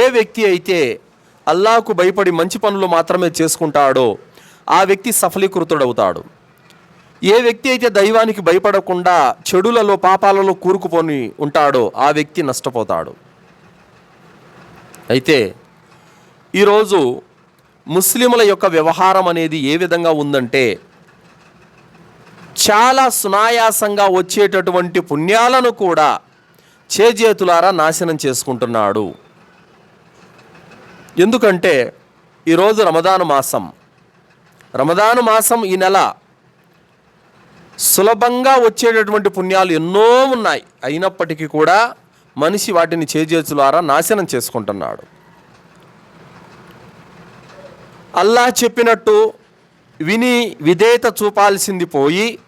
ఏ వ్యక్తి అయితే అల్లాకు భయపడి మంచి పనులు మాత్రమే చేసుకుంటాడో ఆ వ్యక్తి సఫలీకృతుడవుతాడు. ఏ వ్యక్తి అయితే దైవానికి భయపడకుండా చెడులలో పాపాలలో కూరుకుపోని ఉంటాడో ఆ వ్యక్తి నష్టపోతాడు. అయితే ఈరోజు ముస్లిముల యొక్క వ్యవహారం అనేది ఏ విధంగా ఉందంటే చాలా సునాయాసంగా వచ్చేటటువంటి పుణ్యాలను కూడా చేజేతులారా నాశనం చేసుకుంటున్నాడు. ఎందుకంటే ఈరోజు రమదాను మాసం. రమదాను మాసం ఈ నెల సులభంగా వచ్చేటటువంటి పుణ్యాలు ఎన్నో ఉన్నాయి. అయినప్పటికీ కూడా మనిషి వాటిని చేజేతులారా నాశనం చేసుకుంటున్నాడు. అల్లాహ్ చెప్పినట్టు విని విధేయత చూపాల్సింది పోయి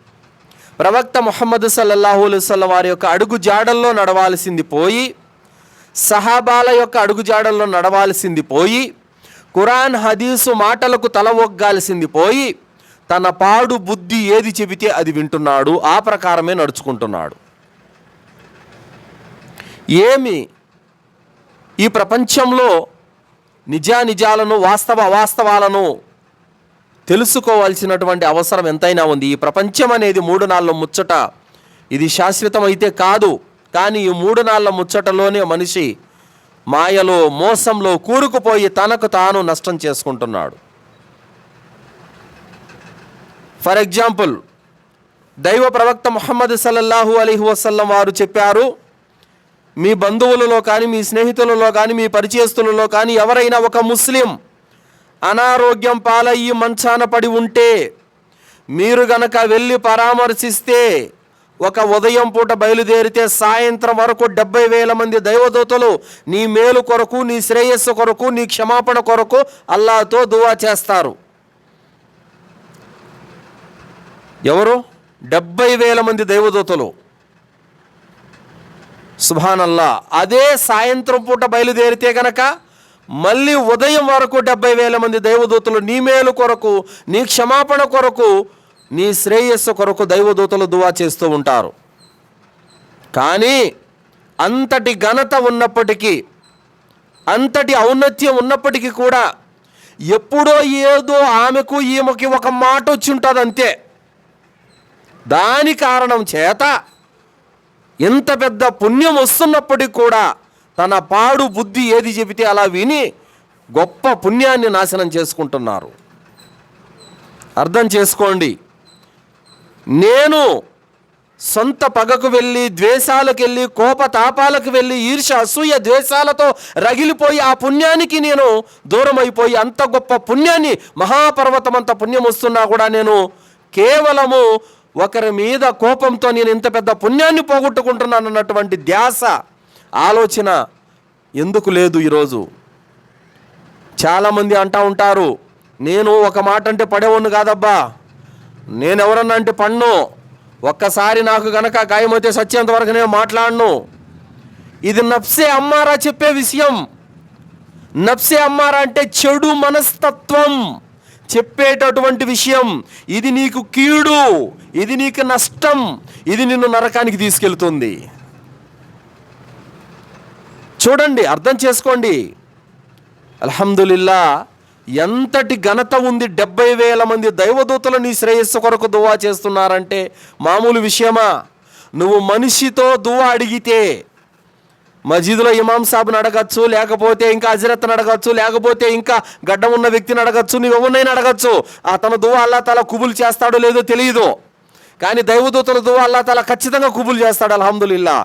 ప్రవక్త ముహమ్మద్ సల్లల్లాహు అలైవల్ల వారి యొక్క అడుగు జాడల్లో నడవాల్సింది పోయి సహాబాల యొక్క అడుగుజాడల్లో నడవాల్సింది పోయి ఖురాన్ హదీసు మాటలకు తల ఒగ్గాల్సింది పోయి తన పాడు బుద్ధి ఏది చెబితే అది వింటున్నాడు ఆ ప్రకారమే నడుచుకుంటున్నాడు. ఏమి ఈ ప్రపంచంలో నిజానిజాలను వాస్తవ అవాస్తవాలను తెలుసుకోవాల్సినటువంటి అవసరం ఎంతైనా ఉంది. ఈ ప్రపంచం అనేది మూడు నాళ్ళ ముచ్చట ఇది శాశ్వతం అయితే కాదు. కానీ ఈ మూడు నాళ్ళ ముచ్చటలోనే మనిషి మాయలో మోసంలో కూరుకుపోయి తనకు తాను నష్టం చేసుకుంటున్నాడు. ఫర్ ఎగ్జాంపుల్ దైవ ప్రవక్త ముహమ్మద్ సల్లల్లాహు అలీహి వసల్లం వారు చెప్పారు మీ బంధువులలో కానీ మీ స్నేహితులలో కానీ మీ పరిచయస్తులలో కానీ ఎవరైనా ఒక ముస్లిం అనారోగ్యం పాలయ్యి మంచాన పడి ఉంటే మీరు గనక వెళ్ళి పరామర్శిస్తే ఒక ఉదయం పూట బయలుదేరితే సాయంత్రం వరకు డెబ్బై వేల మంది దైవదూతలు నీ మేలు కొరకు నీ శ్రేయస్సు కొరకు నీ క్షమాపణ కొరకు అల్లాతో దువా చేస్తారు. ఎవరు? డెబ్బై వేల మంది దైవదూతలు. సుభానల్లా. అదే సాయంత్రం పూట బయలుదేరితే గనక మళ్ళీ ఉదయం వరకు డెబ్బై వేల మంది దైవదూతలు నీ మేలు కొరకు నీ క్షమాపణ కొరకు నీ శ్రేయస్సు కొరకు దైవదూతలు దువా చేస్తూ ఉంటారు. కానీ అంతటి ఘనత ఉన్నప్పటికీ అంతటి ఔన్నత్యం ఉన్నప్పటికీ కూడా ఎప్పుడో ఏదో ఆమెకు ఈమెకి ఒక మాట వచ్చి ఉంటుంది అంతే దాని కారణం చేత ఎంత పెద్ద పుణ్యం వస్తున్నప్పటికీ కూడా తన పాడు బుద్ధి ఏది చెబితే అలా విని గొప్ప పుణ్యాన్ని నాశనం చేసుకుంటున్నారు. అర్థం చేసుకోండి. నేను సొంత పగకు వెళ్ళి ద్వేషాలకు వెళ్ళి కోపతాపాలకు వెళ్ళి ఈర్ష అసూయ ద్వేషాలతో రగిలిపోయి ఆ పుణ్యానికి నేను దూరం అయిపోయి అంత గొప్ప పుణ్యాన్ని మహాపర్వతం అంత పుణ్యం వస్తున్నా కూడా నేను కేవలము ఒకరి మీద కోపంతో నేను ఇంత పెద్ద పుణ్యాన్ని పోగొట్టుకుంటున్నాను అన్నటువంటి ధ్యాస ఆలోచన ఎందుకు లేదు ఈరోజు? చాలామంది అంటా ఉంటారు నేను ఒక మాట అంటే పడేవాడిని కాదబ్బా. నేను ఎవరన్నా అంటే పన్ను. ఒక్కసారి నాకు గనక గాయమైతే సత్యంత వరకు నేను మాట్లాడను. ఇది నప్సే అమ్మారా చెప్పే విషయం. నప్సే అమ్మారా అంటే చెడు మనస్తత్వం చెప్పేటటువంటి విషయం. ఇది నీకు కీడు ఇది నీకు నష్టం ఇది నిన్ను నరకానికి తీసుకెళ్తుంది. చూడండి అర్థం చేసుకోండి. అల్హమ్దులిల్లా ఎంతటి ఘనత ఉంది డెబ్బై వేల మంది దైవదూతలు నీ శ్రేయస్సు కొరకు దువా చేస్తున్నారంటే మామూలు విషయమా? నువ్వు మనిషితో దువా అడిగితే మజీదులో ఇమాం సాబ్ని అడగచ్చు లేకపోతే ఇంకా హజరత్ని అడగచ్చు లేకపోతే ఇంకా గడ్డం ఉన్న వ్యక్తిని అడగచ్చు నువ్వు ఎవరినైనా అడగచ్చు అతను దువా అల్లా తల కుబులు చేస్తాడో లేదో తెలియదు కానీ దైవదూతల దువా అల్లా తల ఖచ్చితంగా కుబులు చేస్తాడు అల్హమ్దుల్లా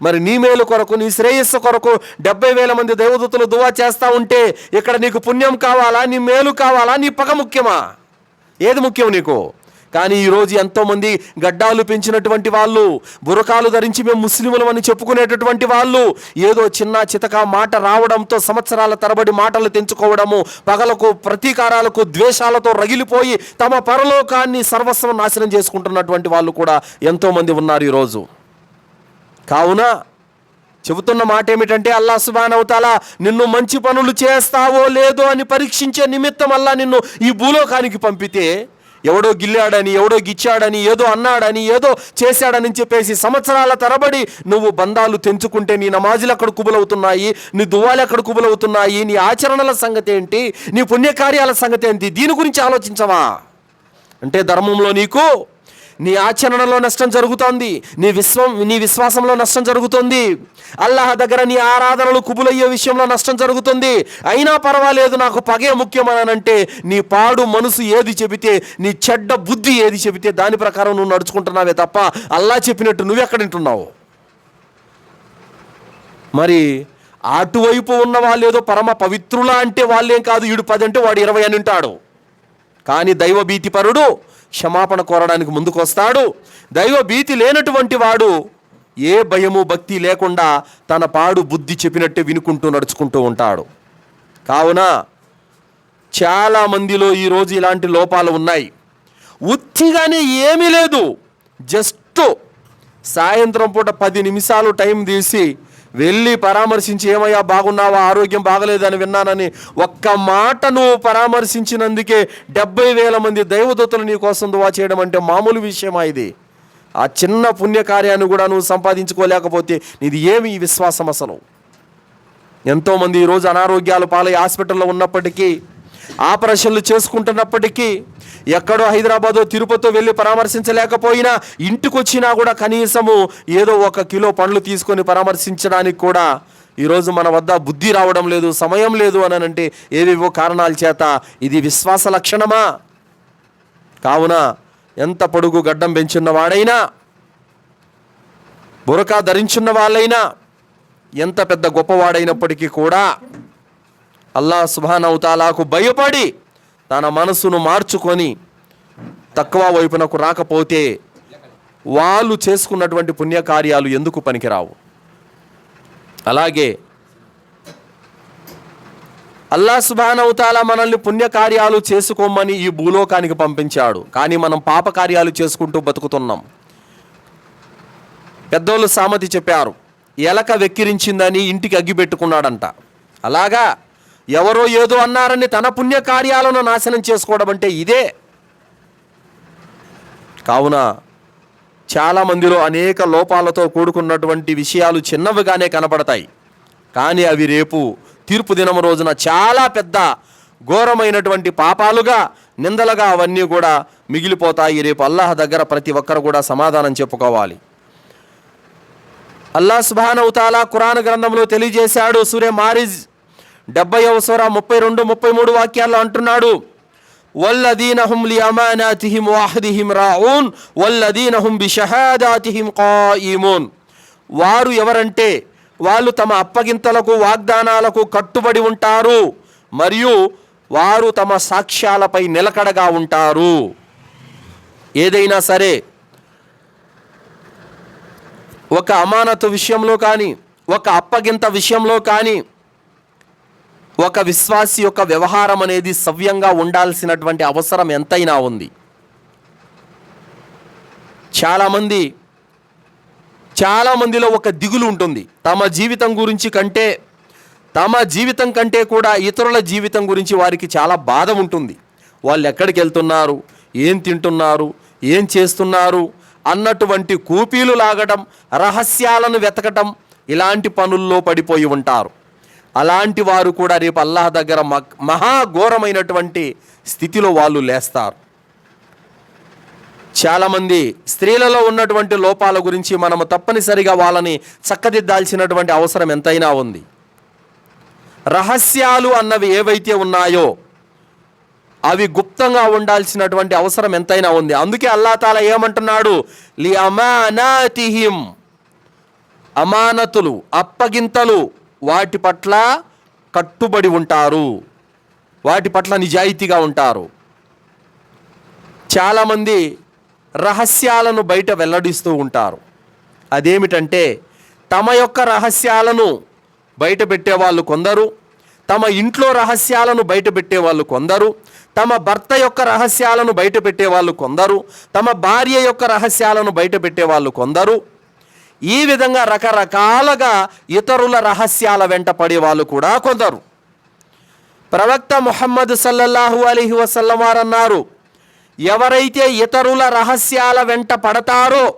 మరి నీ మేలు కొరకు నీ శ్రేయస్సు కొరకు డెబ్బై వేల మంది దేవదూతలు దువా చేస్తూ ఉంటే ఇక్కడ నీకు పుణ్యం కావాలా నీ మేలు కావాలా నీ పగ ముఖ్యమా? ఏది ముఖ్యం నీకు? కానీ ఈరోజు ఎంతోమంది గడ్డాలు పెంచినటువంటి వాళ్ళు బురకాలు ధరించి మేము ముస్లిములం అని చెప్పుకునేటటువంటి వాళ్ళు ఏదో చిన్న చితక మాట రావడంతో సంవత్సరాల తరబడి మాటలు తెంచుకోవడము పగలకు ప్రతీకారాలకు ద్వేషాలతో రగిలిపోయి తమ పరలోకాన్ని సర్వస్వం నాశనం చేసుకుంటున్నటువంటి వాళ్ళు కూడా ఎంతోమంది ఉన్నారు ఈరోజు కావున చెబుతున్న మాట ఏమిటంటే అల్లా సుబాన్ అవుతాలా నిన్ను మంచి పనులు చేస్తావో లేదో అని పరీక్షించే నిమిత్తం అల్లా నిన్ను ఈ భూలోకానికి పంపితే ఎవడో గిల్లాడని ఎవడో గిచ్చాడని ఏదో అన్నాడని ఏదో చేశాడని చెప్పేసి సంవత్సరాల తరబడి నువ్వు బంధాలు తెంచుకుంటే నీ నమాజులు అక్కడ కుబులవుతున్నాయి నీ దువ్వాలు అక్కడ కుబులవుతున్నాయి నీ ఆచరణల సంగతి ఏంటి నీ పుణ్యకార్యాల సంగతి ఏంటి దీని గురించి ఆలోచించవా? అంటే ధర్మంలో నీకు నీ ఆచరణలో నష్టం జరుగుతోంది. నీ విశ్వం నీ విశ్వాసంలో నష్టం జరుగుతుంది. అల్లాహ్ దగ్గర నీ ఆరాధనలు కుబులయ్యే విషయంలో నష్టం జరుగుతుంది. అయినా పర్వాలేదు నాకు పగే ముఖ్యమనంటే నీ పాడు మనసు ఏది చెబితే నీ చెడ్డ బుద్ధి ఏది చెబితే దాని ప్రకారం నువ్వు నడుచుకుంటున్నావే తప్ప అల్లా చెప్పినట్టు నువ్వెక్కడ వింటున్నావు మరి అటువైపు ఉన్న వాళ్ళు ఏదో పరమ పవిత్రులా అంటే వాళ్ళేం కాదు. ఈడు పది అంటే వాడు ఇరవై అని ఉంటాడు. కానీ దైవభీతి పరుడు క్షమాపణ కోరడానికి ముందుకొస్తాడు. దైవ భీతి లేనటువంటి వాడు ఏ భయము భక్తి లేకుండా తన పాడు బుద్ధి చెప్పినట్టే వినుకుంటూ నడుచుకుంటూ ఉంటాడు. కావున చాలా మందిలో ఈరోజు ఇలాంటి లోపాలు ఉన్నాయి. ఉత్తిగానే ఏమీ లేదు. జస్ట్ సాయంత్రం పూట పది నిమిషాలు టైం తీసి వెళ్ళి పరామర్శించి ఏమయ్యా బాగున్నావా ఆరోగ్యం బాగలేదని విన్నానని ఒక్క మాట నువ్వు పరామర్శించినందుకే డెబ్బై వేల మంది దైవదూతలు నీ కోసం దువా చేయడం అంటే మామూలు విషయమా ఇది? ఆ చిన్న పుణ్యకార్యాన్ని కూడా నువ్వు సంపాదించుకోలేకపోతే నీది ఏమి విశ్వాసం అసలు? ఎంతోమంది ఈరోజు అనారోగ్యాలు పాలై హాస్పిటల్లో ఉన్నప్పటికీ ఆపరేషన్లు చేసుకుంటున్నప్పటికీ ఎక్కడో హైదరాబాదో తిరుపతితో వెళ్ళి పరామర్శించలేకపోయినా ఇంటికి వచ్చినా కూడా కనీసము ఏదో ఒక కిలో పండ్లు తీసుకొని పరామర్శించడానికి కూడా ఈరోజు మన వద్ద బుద్ధి రావడం లేదు సమయం లేదు అని అంటే ఏవేవో కారణాల చేత ఇది విశ్వాస లక్షణమా? కావున ఎంత పొడుగు గడ్డం పెంచున్న వాడైనా బురకా ధరించున్న వాళ్ళైనా ఎంత పెద్ద గొప్పవాడైనప్పటికీ కూడా అల్లా సుభానవుతాలాకు భయపడి తన మనసును మార్చుకొని తక్కువ వైపునకు రాకపోతే వాళ్ళు చేసుకున్నటువంటి పుణ్యకార్యాలు ఎందుకు పనికిరావు? అలాగే అల్లా సుబానవుతాలా మనల్ని పుణ్యకార్యాలు చేసుకోమని ఈ భూలోకానికి పంపించాడు. కానీ మనం పాపకార్యాలు చేసుకుంటూ బతుకుతున్నాం. పెద్దోళ్ళు సామతి చెప్పారు ఎలక వెక్కిరించిందని ఇంటికి అగ్గి పెట్టుకున్నాడంట. అలాగా ఎవరో ఏదో అన్నారని తన పుణ్యకార్యాలను నాశనం చేసుకోవడం అంటే ఇదే. కావున చాలా మందిలో అనేక లోపాలతో కూడుకున్నటువంటి విషయాలు చిన్నవిగానే కనపడతాయి. కానీ అవి రేపు తీర్పు దినం రోజున చాలా పెద్ద ఘోరమైనటువంటి పాపాలుగా నిందలుగా అవన్నీ కూడా మిగిలిపోతాయి. రేపు అల్లాహ్ దగ్గర ప్రతి ఒక్కరు కూడా సమాధానం చెప్పుకోవాలి. అల్లా సుబానవుతాలా ఖురాన్ గ్రంథంలో తెలియజేశాడు సూర్య మారిజ్ డెబ్బై అవసర ముప్పై రెండు ముప్పై మూడు వాక్యాల్లో అంటున్నాడు వల్లదీనహుం లి వాహదిహిం రాఊన్ వల్లదీనహుం బిషహాదాతిహిం కాయిమూన్ వారు ఎవరంటే వాళ్ళు తమ అప్పగింతలకు వాగ్దానాలకు కట్టుబడి ఉంటారు మరియు వారు తమ సాక్ష్యాలపై నిలకడగా ఉంటారు. ఏదైనా సరే ఒక అమానతు విషయంలో కానీ ఒక అప్పగింత విషయంలో కానీ ఒక విశ్వాసి యొక్క వ్యవహారం అనేది సవ్యంగా ఉండాల్సినటువంటి అవసరం ఎంతైనా ఉంది. చాలామంది చాలామందిలో ఒక దిగులు ఉంటుంది. తమ జీవితం గురించి కంటే తమ జీవితం కంటే కూడా ఇతరుల జీవితం గురించి వారికి చాలా బాధ ఉంటుంది. వాళ్ళు ఎక్కడికి వెళ్తున్నారు? ఏం తింటున్నారు? ఏం చేస్తున్నారు? అన్నటువంటి కూపీలు లాగడం రహస్యాలను వెతకటం ఇలాంటి పనుల్లో పడిపోయి ఉంటారు. అలాంటి వారు కూడా రేపు అల్లాహ్ దగ్గర మ- మహాఘోరమైనటువంటి స్థితిలో వాళ్ళు లేస్తారు. చాలామంది స్త్రీలలో ఉన్నటువంటి లోపాల గురించి మనము తప్పనిసరిగా వాళ్ళని చక్కదిద్దాల్సినటువంటి అవసరం ఎంతైనా ఉంది. రహస్యాలు అన్నవి ఏవైతే ఉన్నాయో అవి గుప్తంగా ఉండాల్సినటువంటి అవసరం ఎంతైనా ఉంది. అందుకే అల్లాతాల ఏమంటున్నాడు? లి అమానాతిహిం అమానతులు అప్పగింతలు వాటి పట్ల కట్టుబడి ఉంటారు. వాటి పట్ల నిజాయితీగా ఉంటారు. చాలామంది రహస్యాలను బయట వెల్లడిస్తూ ఉంటారు. అదేమిటంటే తమ యొక్క రహస్యాలను బయట పెట్టేవాళ్ళు కొందరు తమ ఇంట్లో రహస్యాలను బయట పెట్టేవాళ్ళు కొందరు తమ భర్త యొక్క రహస్యాలను బయట పెట్టేవాళ్ళు కొందరు తమ భార్య యొక్క రహస్యాలను బయట పెట్టేవాళ్ళు కొందరు ఈ విధంగా రకరకాలుగా ఇతరుల రహస్యాల వెంట పడే వాళ్ళు కూడా కొందరు. ప్రవక్త ముహమ్మద్ సల్లల్లాహు అలీహి వసల్లం వారు అన్నారు ఎవరైతే ఇతరుల రహస్యాల వెంట పడతారో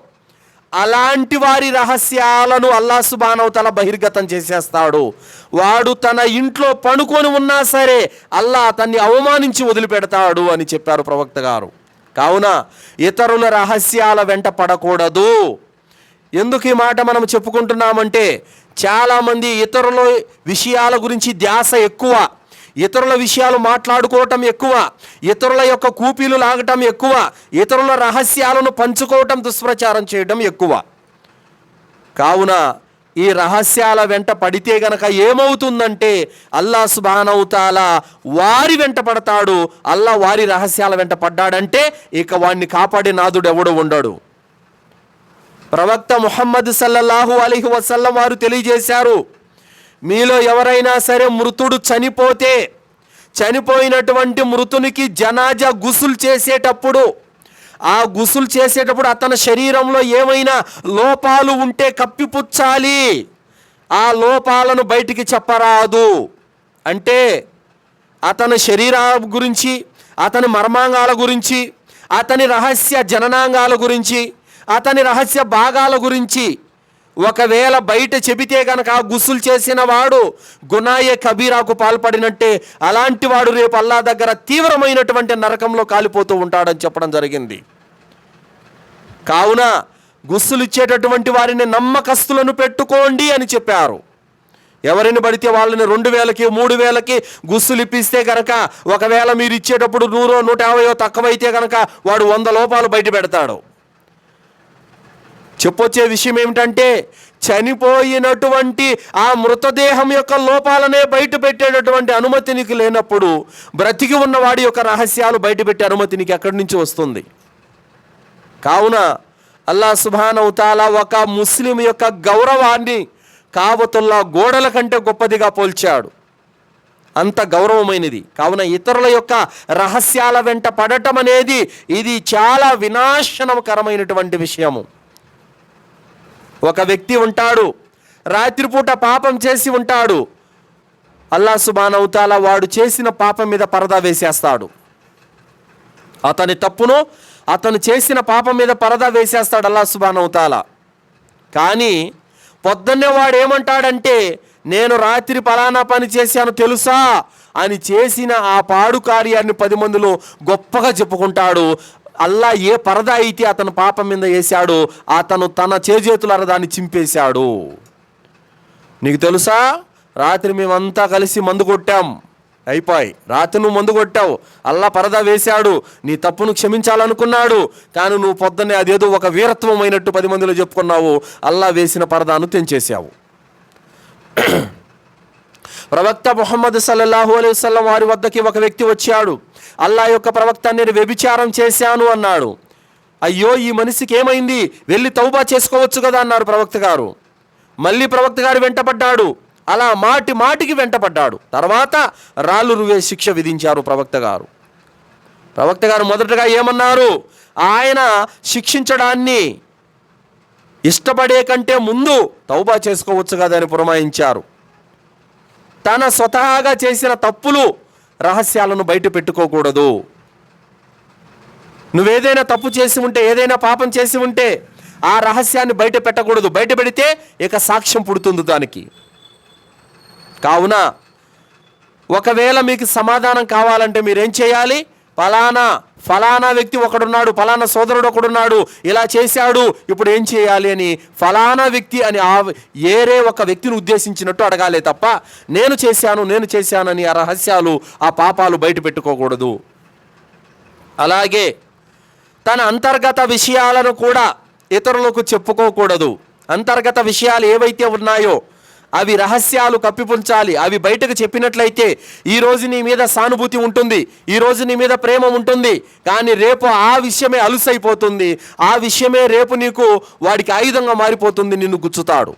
అలాంటి వారి రహస్యాలను అల్లా సుబానవతల బహిర్గతం చేసేస్తాడు. వాడు తన ఇంట్లో పడుకొని ఉన్నా సరే అల్లా అతన్ని అవమానించి వదిలిపెడతాడు అని చెప్పారు ప్రవక్త గారు. కావున ఇతరుల రహస్యాల వెంట పడకూడదు. ఎందుకు ఈ మాట మనం చెప్పుకుంటున్నామంటే చాలామంది ఇతరుల విషయాల గురించి ధ్యాస ఎక్కువ. ఇతరుల విషయాలు మాట్లాడుకోవటం ఎక్కువ. ఇతరుల యొక్క కూపీలు లాగటం ఎక్కువ. ఇతరుల రహస్యాలను పంచుకోవటం దుష్ప్రచారం చేయడం ఎక్కువ. కావున ఈ రహస్యాల వెంట పడితే గనక ఏమవుతుందంటే అల్లా సుబానవుతాల వారి వెంట పడతాడు. అల్లా వారి రహస్యాల వెంట పడ్డాడంటే ఇక వాడిని కాపాడే నాదుడు ఎవడో ఉండడు. ప్రవక్త ముహమ్మద్ సల్లల్లాహు అలీహి వసల్లం వారు తెలియజేశారు. మీలో ఎవరైనా సరే మృతుడు చనిపోతే చనిపోయినటువంటి మృతునికి జనాజా గుసులు చేసేటప్పుడు ఆ గుసులు చేసేటప్పుడు అతని శరీరంలో ఏమైనా లోపాలు ఉంటే కప్పిపుచ్చాలి. ఆ లోపాలను బయటికి చెప్పరాదు. అంటే అతని శరీరం గురించి అతని మర్మాంగాల గురించి అతని రహస్య జననాంగాల గురించి అతని రహస్య భాగాల గురించి. ఒకవేళ బయట చెబితే గనక గుస్సులు చేసిన వాడు గునాయే కబీరాకు పాల్పడినట్టే అలాంటి వాడు రేపు అల్లా దగ్గర తీవ్రమైనటువంటి నరకంలో కాలిపోతూ ఉంటాడని చెప్పడం జరిగింది. కావున గుస్సులు ఇచ్చేటటువంటి వారిని నమ్మకస్తులను పెట్టుకోండి అని చెప్పారు. ఎవరిని పడితే వాళ్ళని రెండు వేలకి మూడు వేలకి గుస్సులు ఇప్పిస్తే కనుక ఒకవేళ మీరు ఇచ్చేటప్పుడు నూరో నూట యాభైయో తక్కువైతే కనుక వాడు వంద లోపాలు బయట పెడతాడు. చెప్పొచ్చే విషయం ఏమిటంటే చనిపోయినటువంటి ఆ మృతదేహం యొక్క లోపాలనే బయట పెట్టేటటువంటి అనుమతి నీకు లేనప్పుడు బ్రతికి ఉన్న వాడి యొక్క రహస్యాలు బయటపెట్టే అనుమతి నీకు ఎక్కడి నుంచి వస్తుంది? కావున అల్లా సుభానవుతాలా ఒక ముస్లిం యొక్క గౌరవాన్ని కావతుల్లా గోడల కంటే గొప్పదిగా పోల్చాడు. అంత గౌరవమైనది. కావున ఇతరుల యొక్క రహస్యాల వెంట పడటం అనేది ఇది చాలా వినాశనకరమైనటువంటి విషయము. ఒక వ్యక్తి ఉంటాడు. రాత్రిపూట పాపం చేసి ఉంటాడు. అల్లా సుబానవుతాల వాడు చేసిన పాపం మీద పరదా వేసేస్తాడు. అతని తప్పును అతను చేసిన పాపం మీద పరదా వేసేస్తాడు అల్లా సుబానవుతాల కానీ పొద్దున్నే వాడు ఏమంటాడంటే నేను రాత్రి పలానా పని చేశాను తెలుసా? అని చేసిన ఆ పాడు కార్యాన్ని పది మందిలో గొప్పగా చెప్పుకుంటాడు. అల్లా ఏ పరదా అయితే అతను పాపం మీద వేశాడో అతను తన చేజేతులారా దాన్ని చింపేశాడు. నీకు తెలుసా? రాత్రి మేమంతా కలిసి మందు కొట్టాం. అయిపోయి రాత్రి నువ్వు మందు కొట్టావు. అల్లా పరదా వేశాడు. నీ తప్పును క్షమించాలనుకున్నాడు. కానీ నువ్వు పొద్దున్నే అదేదో ఒక వీరత్వమైనట్టు పది మందిలో చెప్పుకున్నావు. అల్లా వేసిన పరదాను తెంచేశావు. ప్రవక్త ముహమ్మద్ సల్లల్లాహు అలైవల్లం వారి వద్దకి ఒక వ్యక్తి వచ్చాడు. అల్లా యొక్క ప్రవక్త నేను వ్యభిచారం చేశాను అన్నాడు. అయ్యో ఈ మనిషికి ఏమైంది? వెళ్ళి తౌబా చేసుకోవచ్చు కదా అన్నారు ప్రవక్త గారు. మళ్ళీ ప్రవక్త గారు వెంటపడ్డాడు. అలా మాటి మాటికి వెంటపడ్డాడు. తర్వాత రాళ్ళు రువే శిక్ష విధించారు ప్రవక్త గారు. ప్రవక్త గారు మొదటగా ఏమన్నారు? ఆయన శిక్షించడాన్ని ఇష్టపడే కంటే ముందు తౌబా చేసుకోవచ్చు కదా అని పురమాయించారు. తన స్వతహాగా చేసిన తప్పులు రహస్యాలను బయట పెట్టుకోకూడదు. నువ్వేదైనా తప్పు చేసి ఉంటే ఏదైనా పాపం చేసి ఉంటే ఆ రహస్యాన్ని బయట పెట్టకూడదు. బయట పెడితే ఇక సాక్ష్యం పుడుతుంది దానికి. కావున ఒకవేళ మీకు సమాధానం కావాలంటే మీరేం చేయాలి? ఫలానా ఫలానా వ్యక్తి ఒకడున్నాడు ఫలానా సోదరుడు ఒకడున్నాడు ఇలా చేశాడు ఇప్పుడు ఏం చేయాలి అని ఫలానా వ్యక్తి అని ఆ ఏరే ఒక వ్యక్తిని ఉద్దేశించినట్టు అడగాలే తప్ప నేను చేశాను నేను చేశానని ఆ రహస్యాలు ఆ పాపాలు బయట పెట్టుకోకూడదు. అలాగే తన అంతర్గత విషయాలను కూడా ఇతరులకు చెప్పుకోకూడదు. అంతర్గత విషయాలు ఏవైతే ఉన్నాయో అవి రహస్యాలు కప్పిపుంచాలి. అవి బయటకు చెప్పినట్లయితే ఈ రోజు నీ మీద సానుభూతి ఉంటుంది. ఈ రోజు నీ మీద ప్రేమ ఉంటుంది. కానీ రేపు ఆ విషయమే అలుసైపోతుంది. ఆ విషయమే రేపు నీకు వాడికి ఆయుధంగా మారిపోతుంది నిన్ను గుచ్చుతాడు.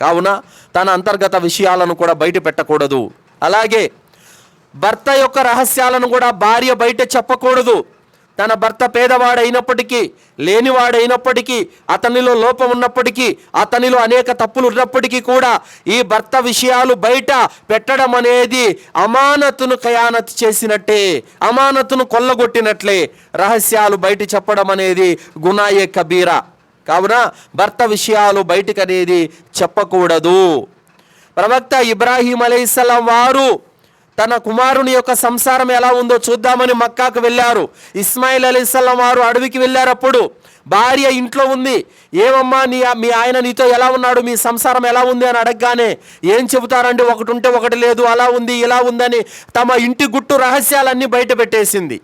కావున తన అంతర్గత విషయాలను కూడా బయట పెట్టకూడదు. అలాగే భర్త యొక్క రహస్యాలను కూడా భార్య బయట చెప్పకూడదు. తన భర్త పేదవాడైనప్పటికీ లేనివాడైనప్పటికీ అతనిలో లోపం ఉన్నప్పటికీ అతనిలో అనేక తప్పులు ఉన్నప్పటికీ కూడా ఈ భర్త విషయాలు బయట పెట్టడం అనేది అమానతును ఖయానత్ చేసినట్టే అమానతును కొల్లగొట్టినట్లే రహస్యాలు బయట చెప్పడం అనేది గునాయే కబీరా. కావున భర్త విషయాలు బయటకు అనేది చెప్పకూడదు. ప్రవక్త ఇబ్రాహీం అలైహిస్సలాం వారు తన కుమారుని యొక్క సంసారం ఎలా ఉందో చూద్దామని మక్కాకు వెళ్ళారు. ఇస్మాయిల్ అలీస్లాం వారు అడవికి వెళ్ళారప్పుడు భార్య ఇంట్లో ఉంది. ఏమమ్మా నీ మీ ఆయన నీతో ఎలా ఉన్నాడు? మీ సంసారం ఎలా ఉంది? అని అడగగానే ఏం చెబుతారండి? ఒకటి ఉంటే ఒకటి లేదు. అలా ఉంది ఇలా ఉందని తమ ఇంటి గుట్టు రహస్యాలన్నీ బయట పెట్టేసింది.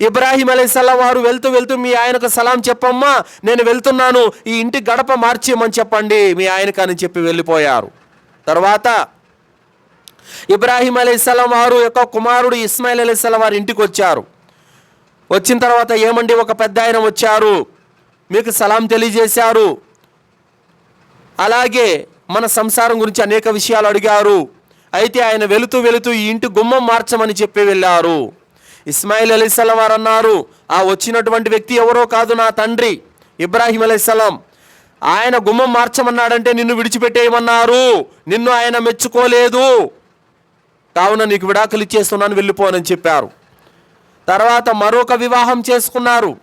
ఇబ్రాహీం అలైసల్లా వారు వెళ్తూ వెళ్తూ మీ ఆయనకు సలాం చెప్పమ్మా నేను వెళ్తున్నాను. ఈ ఇంటి గడప మార్చేయమని చెప్పండి. మీ ఆయనకు అని చెప్పి వెళ్ళిపోయారు. తర్వాత ఇబ్రాహీం అలీస్లాం వారు యొక్క కుమారుడు ఇస్మాయిల్ అలీస్లాం వారి ఇంటికి వచ్చారు. వచ్చిన తర్వాత ఏమండి? ఒక పెద్ద ఆయన వచ్చారు. మీకు సలాం తెలియజేశారు. అలాగే మన సంసారం గురించి అనేక విషయాలు అడిగారు. అయితే ఆయన వెళుతూ వెళుతూ ఈ ఇంటి గుమ్మం మార్చమని చెప్పి వెళ్ళారు. ఇస్మాయిల్ అలీస్లాం వారు అన్నారు ఆ వచ్చినటువంటి వ్యక్తి ఎవరో కాదు నా తండ్రి ఇబ్రాహీం అలీస్లాం ఆయన గుమ్మం మార్చమన్నాడంటే నిన్ను విడిచిపెట్టేయమన్నారు. నిన్ను ఆయన మెచ్చుకోలేదు. కావున నీకు విడాకులు ఇచ్చేస్తున్నాను వెళ్ళిపోనని చెప్పారు. తర్వాత మరొక వివాహం చేసుకున్నారు.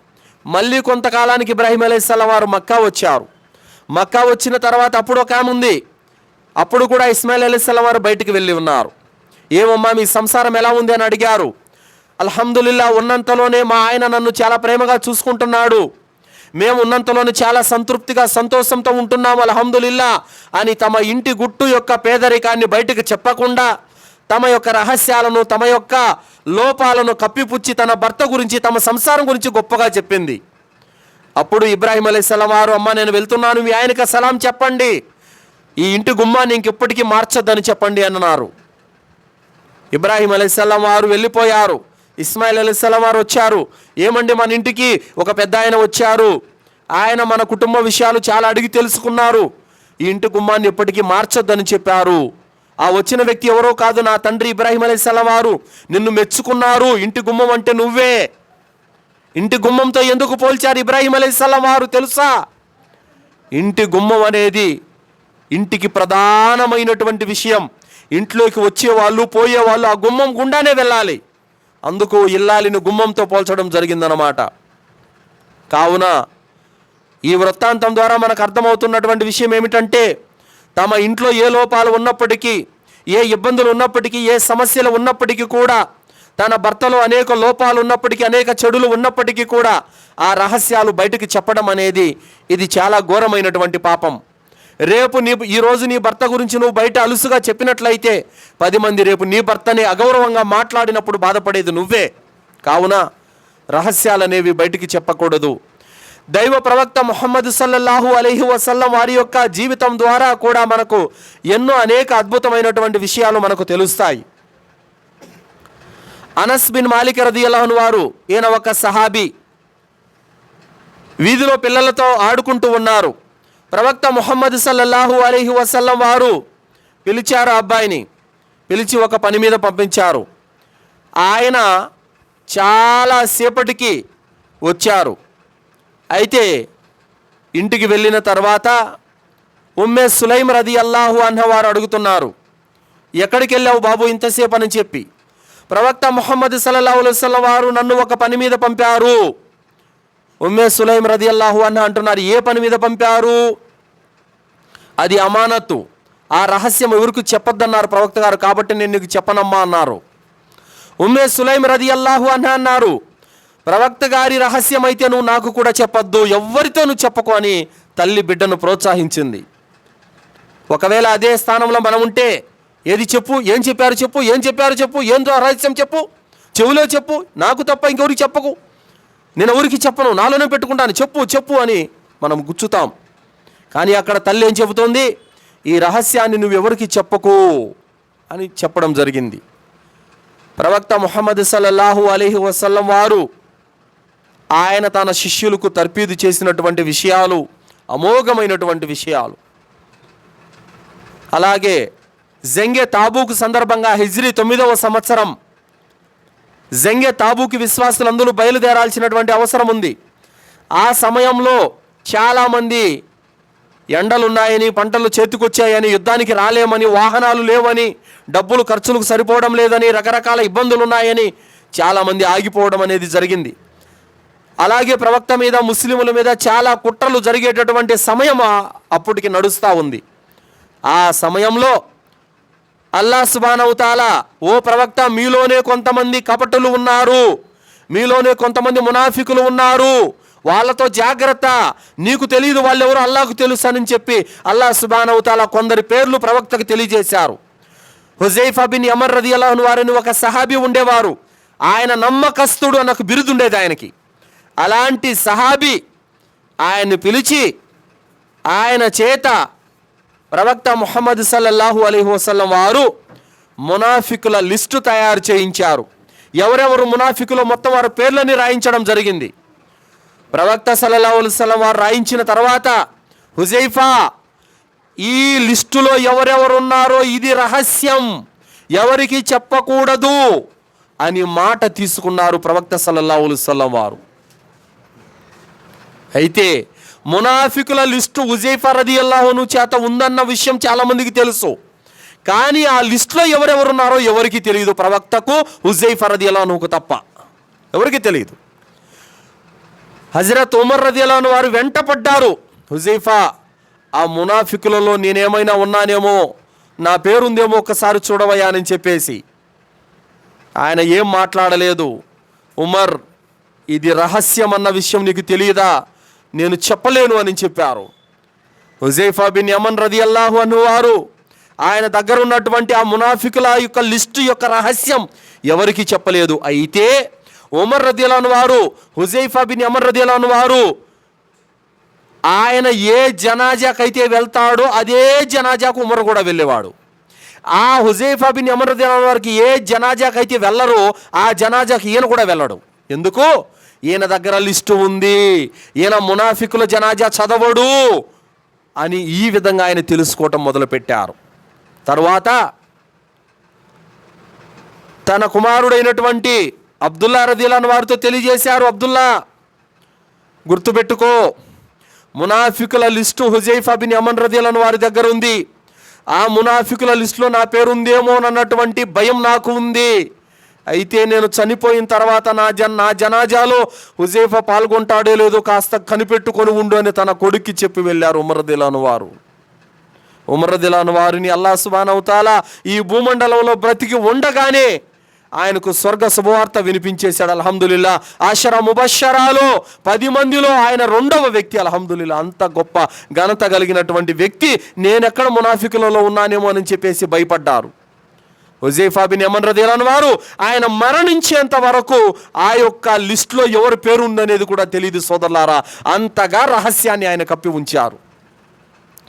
మళ్ళీ కొంతకాలానికి ఇబ్రాహీం అలైహిస్సలాం వారు మక్కా వచ్చారు. మక్కా వచ్చిన తర్వాత అప్పుడు ఒక ఆమె ఉంది. అప్పుడు కూడా ఇస్మాయిల్ అలీస్లాం వారు బయటికి వెళ్ళి ఉన్నారు. ఏమమ్మా మీ సంసారం ఎలా ఉంది అని అడిగారు. అల్హమ్దుల్లా ఉన్నంతలోనే మా ఆయన నన్ను చాలా ప్రేమగా చూసుకుంటున్నాడు. మేము ఉన్నంతలోనే చాలా సంతృప్తిగా సంతోషంతో ఉంటున్నాము అల్హమ్దుల్లా అని తమ ఇంటి గుట్టు యొక్క పేదరికాన్ని బయటకు చెప్పకుండా తమ యొక్క రహస్యాలను తమ యొక్క లోపాలను కప్పిపుచ్చి తన భర్త గురించి తమ సంసారం గురించి గొప్పగా చెప్పింది. అప్పుడు ఇబ్రాహీం అలైహిస్సలాం వారు అమ్మ నేను వెళ్తున్నాను మీ ఆయనకి సలాం చెప్పండి. ఈ ఇంటి గుమ్మాన్ని ఇంకెప్పటికీ మార్చొద్దని చెప్పండి అన్నారు. ఇబ్రాహీం అలైహిస్సలాం వారు వెళ్ళిపోయారు. ఇస్మాయిల్ అలైహిస్సలాం వారు వచ్చారు. ఏమండి మన ఇంటికి ఒక పెద్ద ఆయన వచ్చారు. ఆయన మన కుటుంబ విషయాలు చాలా అడిగి తెలుసుకున్నారు. ఈ ఇంటి గుమ్మాన్ని ఎప్పటికీ మార్చొద్దని చెప్పారు. ఆ వచ్చిన వ్యక్తి ఎవరో కాదు నా తండ్రి ఇబ్రాహిం అలైహిస్సలాం వారు. నిన్ను మెచ్చుకున్నారు. ఇంటి గుమ్మం అంటే నువ్వే. ఇంటి గుమ్మంతో ఎందుకు పోల్చారు ఇబ్రాహిం అలైహిస్సలాం వారు తెలుసా? ఇంటి గుమ్మం అనేది ఇంటికి ప్రధానమైనటువంటి విషయం. ఇంట్లోకి వచ్చేవాళ్ళు పోయేవాళ్ళు ఆ గుమ్మం గుండానే వెళ్ళాలి. అందుకు ఇల్లాలిని గుమ్మంతో పోల్చడం జరిగిందనమాట కావున ఈ వృత్తాంతం ద్వారా మనకు అర్థమవుతున్నటువంటి విషయం ఏమిటంటే తమ ఇంట్లో ఏ లోపాలు ఉన్నప్పటికీ ఏ ఇబ్బందులు ఉన్నప్పటికీ ఏ సమస్యలు ఉన్నప్పటికీ కూడా తన భర్తలో అనేక లోపాలు ఉన్నప్పటికీ అనేక చెడులు ఉన్నప్పటికీ కూడా ఆ రహస్యాలు బయటకు చెప్పడం అనేది ఇది చాలా ఘోరమైనటువంటి పాపం. రేపు నీ ఈరోజు నీ భర్త గురించి నువ్వు బయట అలుసుగా చెప్పినట్లయితే పది మంది రేపు నీ భర్తని అగౌరవంగా మాట్లాడినప్పుడు బాధపడేది నువ్వే. కావున రహస్యాలనేవి బయటికి చెప్పకూడదు. దైవ ప్రవక్త మొహమ్మద్ సల్లల్లాహు అలైహి వసల్లం వారి యొక్క జీవితం ద్వారా కూడా మనకు ఎన్నో అనేక అద్భుతమైనటువంటి విషయాలు మనకు తెలుస్తాయి. అనస్ బిన్ మాలిక్ రదియల్లాహున్ వారు ఈయన ఒక సహాబీ. వీధిలో పిల్లలతో ఆడుకుంటూ ఉన్నారు. ప్రవక్త ముహమ్మద్ సల్లల్లాహు అలైహి వసల్లం వారు పిలిచారు ఆ అబ్బాయిని. పిలిచి ఒక పని మీద పంపించారు. ఆయన చాలా సేపటికి వచ్చారు. అయితే ఇంటికి వెళ్ళిన తర్వాత ఉమ్మే సులైం రది అల్లాహు అన్నవారు అడుగుతున్నారు ఎక్కడికి వెళ్ళావు బాబు ఇంతసేపు? అని చెప్పి. ప్రవక్త మొహమ్మద్ సల్లల్లాహు అలైహి వారు నన్ను ఒక పని మీద పంపారు. ఉమ్మే సులైం రది అల్లాహు అన్న అంటున్నారు ఏ పని మీద పంపారు? అది అమానత్తు. ఆ రహస్యం ఎవరికి చెప్పొద్దన్నారు ప్రవక్త గారు కాబట్టి నేను నీకు చెప్పనమ్మా అన్నారు. ఉమ్మే సులైం రది అల్లాహు అన్న అన్నారు ప్రవక్త గారి రహస్యం అయితే నువ్వు నాకు కూడా చెప్పొద్దు ఎవ్వరితో నువ్వు చెప్పకు అని తల్లి బిడ్డను ప్రోత్సహించింది. ఒకవేళ అదే స్థానంలో మనం ఉంటే ఏది చెప్పు ఏం చెప్పారు చెప్పు ఏం చెప్పారు చెప్పు ఏం రహస్యం చెప్పు చెవులో చెప్పు నాకు తప్ప ఇంకెవరికి చెప్పకు. నేను ఎవరికి చెప్పను నాలోనే పెట్టుకుంటాను చెప్పు చెప్పు అని మనం గుచ్చుతాం. కానీ అక్కడ తల్లి ఏం చెబుతోంది? ఈ రహస్యాన్ని నువ్వు ఎవరికి చెప్పకు అని చెప్పడం జరిగింది. ప్రవక్త ముహమ్మద్ సల్లల్లాహు అలీహి వసల్లం వారు ఆయన తన శిష్యులకు తర్పీదు చేసినటువంటి విషయాలు అమోఘమైనటువంటి విషయాలు. అలాగే జంగే తాబూకు సందర్భంగా హిజ్రీ తొమ్మిదవ సంవత్సరం. జంగే తాబూకి విశ్వాసులందరూ బయలుదేరాల్సినటువంటి అవసరం ఉంది. ఆ సమయంలో చాలామంది ఎండలున్నాయని పంటలు చేతికొచ్చాయని యుద్ధానికి రాలేమని వాహనాలు లేవని డబ్బులు ఖర్చులకు సరిపోవడం లేదని రకరకాల ఇబ్బందులు ఉన్నాయని చాలామంది ఆగిపోవడం అనేది జరిగింది. అలాగే ప్రవక్త మీద ముస్లిముల మీద చాలా కుట్రలు జరిగేటటువంటి సమయం అప్పటికి నడుస్తూ ఉంది. ఆ సమయంలో అల్లా సుబానవుతాలా ఓ ప్రవక్త మీలోనే కొంతమంది కపటులు ఉన్నారు. మీలోనే కొంతమంది మునాఫికులు ఉన్నారు. వాళ్ళతో జాగ్రత్త. నీకు తెలియదు వాళ్ళెవరు అల్లాకు తెలుసు అని చెప్పి అల్లా సుబానవుతాలా కొందరి పేర్లు ప్రవక్తకు తెలియజేశారు. హుజైఫా బిన్ అమర్ రది అల్లాహన్ వారిని ఒక సహాబీ ఉండేవారు. ఆయన నమ్మకస్తుడు అన్నకు బిరుదుండేది ఆయనకి. అలాంటి సహాబీ ఆయన్ని పిలిచి ఆయన చేత ప్రవక్త ముహమ్మద్ సల్లల్లాహు అలైహి వసల్లం వారు మునాఫికుల లిస్టు తయారు చేయించారు. ఎవరెవరు మునాఫికులు మొత్తం వారి పేర్లని రాయించడం జరిగింది. ప్రవక్త సల్లల్లాహు అలైహి వారు రాయించిన తర్వాత హుజైఫా ఈ లిస్టులో ఎవరెవరు ఉన్నారో ఇది రహస్యం. ఎవరికి చెప్పకూడదు అని మాట తీసుకున్నారు ప్రవక్త సల్లల్లాహు అలైహి వారు. అయితే మునాఫికుల లిస్టు ఉజైఫా రది అల్లాహును చేత ఉందన్న విషయం చాలామందికి తెలుసు. కానీ ఆ లిస్టులో ఎవరెవరు ఉన్నారో ఎవరికి తెలియదు. ప్రవక్తకు హుజైఫా రది అల్లాహుకు తప్ప. ఎవరికి తెలియదు. హజరత్ ఉమర్ రది అలాను వారు వెంటపడ్డారు. హుజైఫా ఆ మునాఫికులలో నేనేమైనా ఉన్నానేమో నా పేరుందేమో ఒక్కసారి చూడవయ్యా అని చెప్పేసి. ఆయన ఏం మాట్లాడలేదు. ఉమర్ ఇది రహస్యం అన్న విషయం నీకు తెలియదా? నేను చెప్పలేను అని చెప్పారు. హుజైఫా బిన్ యమన్ రది అల్లాహు అనువారు ఆయన దగ్గర ఉన్నటువంటి ఆ మునాఫికుల యొక్క లిస్టు యొక్క రహస్యం ఎవరికి చెప్పలేదు. అయితే ఉమర్ రదియలాను వారు హుజైఫా బిన్ యమన్ రదియలాను వారు ఆయన ఏ జనాజాకైతే వెళ్తాడో అదే జనాజాకు ఉమర్ కూడా వెళ్ళేవాడు. ఆ హుజైఫా బిన్ యమన్ రదియలాను వారికి ఏ జనాజాకైతే వెళ్ళరో ఆ జనాజాకి ఈయన కూడా వెళ్ళడు. ఎందుకు? ఈయన దగ్గర లిస్టు ఉంది. ఈయన మునాఫికుల జనాజా చదవడు అని ఈ విధంగా ఆయన తెలుసుకోవటం మొదలుపెట్టారు. తర్వాత తన కుమారుడైనటువంటి అబ్దుల్లా రదీలాన్ వారితో తెలియజేశారు అబ్దుల్లా గుర్తుపెట్టుకో మునాఫికుల లిస్టు హుజైఫా బిన్ అమన్ రదీలాన్ వారి దగ్గర ఉంది. ఆ మునాఫికుల లిస్టులో నా పేరుందేమో అన్నటువంటి భయం నాకు ఉంది. అయితే నేను చనిపోయిన తర్వాత నా జన్ నా జనాజాలో హుజైఫా పాల్గొంటాడో లేదో కాస్త కనిపెట్టుకొని ఉండు అని తన కొడుక్కి చెప్పి వెళ్ళారు ఉమరదిలాను వారు. ఉమరదిలాను వారిని అల్లా సుబానవుతాలా ఈ భూమండలంలో బ్రతికి ఉండగానే ఆయనకు స్వర్గ శుభవార్త వినిపించేశాడు. అల్హమ్దుల్లా ఆశర ముబషరాలో పది మందిలో ఆయన రెండవ వ్యక్తి. అల్హమ్దుల్లా అంత గొప్ప ఘనత కలిగినటువంటి వ్యక్తి. నేనెక్కడ మునాఫికులలో ఉన్నానేమో అని చెప్పేసి భయపడ్డారు. హుజైఫా బిన్ యమన్ రదీలాన్ వారు ఆయన మరణించేంత వరకు ఆ యొక్క లిస్టులో ఎవరి పేరు ఉందనేది కూడా తెలియదు సోదరులారా. అంతగా రహస్యాన్ని ఆయన కప్పి ఉంచారు.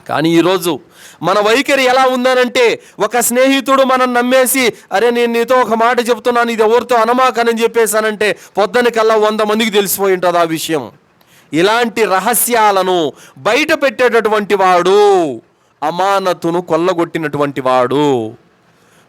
కానీ ఈరోజు మన వైఖరి ఎలా ఉందనంటే ఒక స్నేహితుడు మనం నమ్మేసి అరే నేను నీతో ఒక మాట చెప్తున్నాను ఇది ఎవరితో అనమాకనని చెప్పేసానంటే పొద్దునకల్లా వంద మందికి తెలిసిపోయి ఉంటుంది ఆ విషయం. ఇలాంటి రహస్యాలను బయట పెట్టేటటువంటి వాడు అమానతును కొల్లగొట్టినటువంటి వాడు.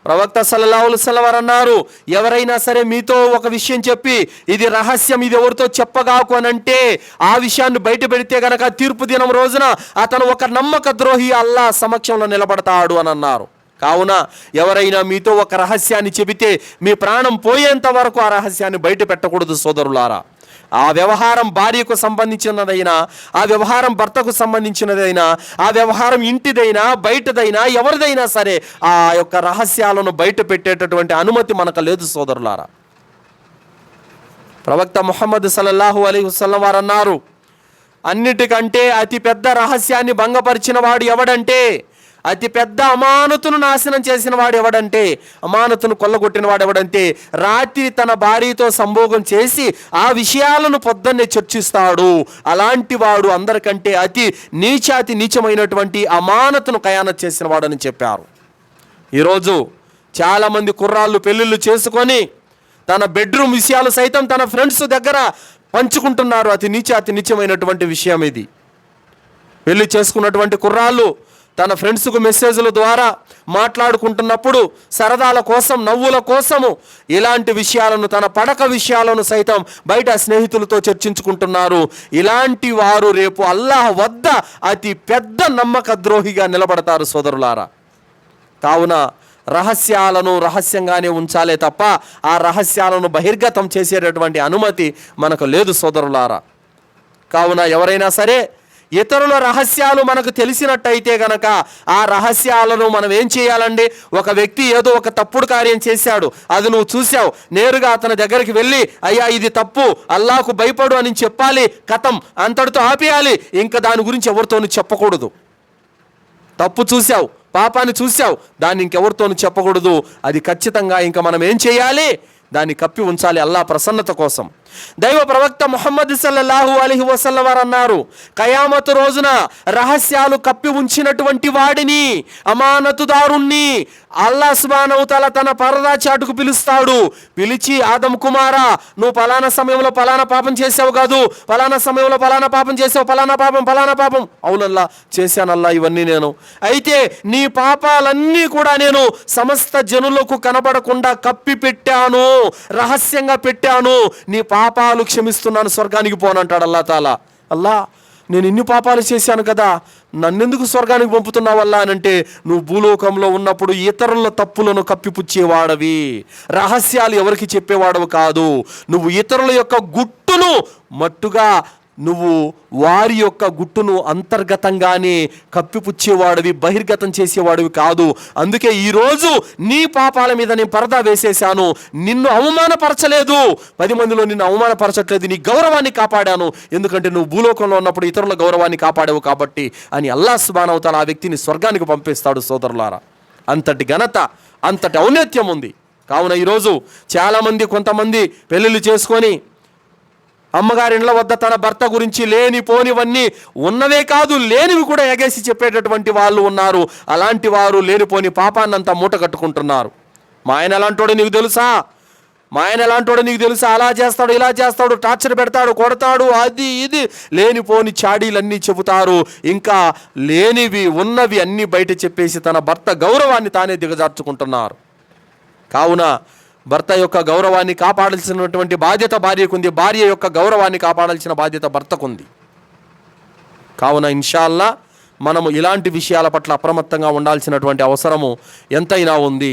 ప్రవక్త సల్లల్లాహుల్ వారు అన్నారు ఎవరైనా సరే మీతో ఒక విషయం చెప్పి ఇది రహస్యం ఇది ఎవరితో చెప్పగాకు అని అంటే ఆ విషయాన్ని బయట పెడితే గనక తీర్పు దినం రోజున అతను ఒక నమ్మక ద్రోహి అల్లా సమక్షంలో నిలబడతాడు అని అన్నారు. కావున ఎవరైనా మీతో ఒక రహస్యాన్ని చెబితే మీ ప్రాణం పోయేంత వరకు ఆ రహస్యాన్ని బయట పెట్టకూడదు సోదరులారా. ఆ వ్యవహారం భార్యకు సంబంధించినదైనా ఆ వ్యవహారం భర్తకు సంబంధించినదైనా ఆ వ్యవహారం ఇంటిదైనా బయటదైనా ఎవరిదైనా సరే ఆ యొక్క రహస్యాలను బయట పెట్టేటటువంటి అనుమతి మనకు లేదు సోదరులారా. ప్రవక్త ముహమ్మద్ సల్లల్లాహు అలీ వసల్లం వారు అన్నారు అన్నిటికంటే అతిపెద్ద రహస్యాన్ని భంగపరిచిన వాడు ఎవడంటే అతి పెద్ద అమానతును నాశనం చేసిన వాడు ఎవడంటే అమానతును కొల్లగొట్టిన వాడు ఎవడంటే రాత్రి తన భార్యతో సంభోగం చేసి ఆ విషయాలను పొద్దున్నే చర్చిస్తాడు. అలాంటి వాడు అందరికంటే అతి నీచాతి నీచమైనటువంటి అమానతును కయానత్ చేసిన వాడని చెప్పారు. ఈరోజు చాలామంది కుర్రాళ్ళు పెళ్ళిళ్ళు చేసుకొని తన బెడ్రూమ్ విషయాలు సైతం తన ఫ్రెండ్స్ దగ్గర పంచుకుంటున్నారు. అతి నీచ అతి నీచమైనటువంటి విషయం ఇది. పెళ్ళి చేసుకున్నటువంటి కుర్రాళ్ళు తన ఫ్రెండ్స్కు మెసేజ్ల ద్వారా మాట్లాడుకుంటున్నప్పుడు సరదాల కోసం నవ్వుల కోసము ఇలాంటి విషయాలను తన పడక విషయాలను సైతం బయట స్నేహితులతో చర్చించుకుంటున్నారు. ఇలాంటి వారు రేపు అల్లాహ్ వద్ద అతి పెద్ద నమ్మక ద్రోహిగా నిలబడతారు సోదరులారా. కావున రహస్యాలను రహస్యంగానే ఉంచాలే తప్ప ఆ రహస్యాలను బహిర్గతం చేసేటటువంటి అనుమతి మనకు లేదు సోదరులారా. కావున ఎవరైనా సరే ఇతరుల రహస్యాలు మనకు తెలిసినట్టయితే గనక ఆ రహస్యాలను మనం ఏం చేయాలండి? ఒక వ్యక్తి ఏదో ఒక తప్పుడు కార్యం చేశాడు అది నువ్వు చూసావు నేరుగా అతని దగ్గరికి వెళ్ళి అయ్యా ఇది తప్పు అల్లాకు భయపడు అని చెప్పాలి కథం అంతటితో ఆపేయాలి ఇంకా దాని గురించి ఎవరితోనూ చెప్పకూడదు. తప్పు చూసావు పాపాన్ని చూసావు దాన్ని ఇంకెవరితోనూ చెప్పకూడదు. అది ఖచ్చితంగా ఇంకా మనం ఏం చేయాలి? దాన్ని కప్పి ఉంచాలి అల్లా ప్రసన్నత కోసం. దైవ ప్రవక్త ముహమ్మద్ సల్లల్లాహు అలీహి వసల్ల వారు అన్నారు కయామతు రోజున రహస్యాలు కప్పి ఉంచినటువంటి వాడిని అమానతుదారుణ్ణి అల్లా సుబానవుతల తన పరదా చాటుకు పిలుస్తాడు. పిలిచి ఆదం కుమారా నువ్వు పలానా సమయంలో పలానా పాపం చేసావు కాదు పలానా సమయంలో పలానా పాపం చేసావు పలానా పాపం పలానా పాపం. అవునల్లా చేశానల్లా ఇవన్నీ నేను. అయితే నీ పాపాలన్నీ కూడా నేను సమస్త జనులకు కనబడకుండా కప్పి పెట్టాను రహస్యంగా పెట్టాను. నీ పాప పాపాలు క్షమిస్తున్నాను స్వర్గానికి పోనంటాడు అల్లా తాలా. అల్లా నేను ఇన్ని పాపాలు చేశాను కదా నన్నెందుకు స్వర్గానికి పంపుతున్నావల్లా అని అంటే నువ్వు భూలోకంలో ఉన్నప్పుడు ఇతరుల తప్పులను కప్పిపుచ్చేవాడవి. రహస్యాలు ఎవరికి చెప్పేవాడవు కాదు. నువ్వు ఇతరుల యొక్క గుట్టును మట్టుగా నువ్వు వారి యొక్క గుట్టును అంతర్గతంగానే కప్పిపుచ్చేవాడివి బహిర్గతం చేసేవాడివి కాదు. అందుకే ఈరోజు నీ పాపాల మీద నేను పరదా వేసేశాను. నిన్ను అవమానపరచలేదు. పది మందిలో నిన్ను అవమానపరచట్లేదు. నీ గౌరవాన్ని కాపాడాను. ఎందుకంటే నువ్వు భూలోకంలో ఉన్నప్పుడు ఇతరుల గౌరవాన్ని కాపాడావు కాబట్టి అని అల్లా సుబానవుతాను ఆ వ్యక్తిని స్వర్గానికి పంపిస్తాడు సోదరులారా. అంతటి ఘనత అంతటి ఔన్నత్యం ఉంది. కావున ఈరోజు చాలామంది కొంతమంది పెళ్ళిళ్ళు చేసుకొని అమ్మగారిండ్ల వద్ద తన భర్త గురించి లేని పోనివన్నీ ఉన్నవే కాదు లేనివి కూడా ఎగేసి చెప్పేటటువంటి వాళ్ళు ఉన్నారు. అలాంటి వారు లేనిపోని పాపాన్నంతా మూట కట్టుకుంటున్నారు. మా ఆయన ఎలాంటోడో నీకు తెలుసా? మా ఆయన ఎలాంటోడో నీకు తెలుసా? అలా చేస్తాడు ఇలా చేస్తాడు టార్చర్ పెడతాడు కొడతాడు అది ఇది. లేనిపోని చాడీలన్నీ చెబుతారు. ఇంకా లేనివి ఉన్నవి అన్నీ బయట చెప్పేసి తన భర్త గౌరవాన్ని తానే దిగజార్చుకుంటున్నారు. కావున భర్త యొక్క గౌరవాన్ని కాపాడాల్సినటువంటి బాధ్యత భార్యకుంది. భార్య యొక్క గౌరవాన్ని కాపాడాల్సిన బాధ్యత భర్తకుంది. కావున ఇన్షాల్లా మనము ఇలాంటి విషయాల పట్ల అప్రమత్తంగా ఉండాల్సినటువంటి అవసరము ఎంతైనా ఉంది.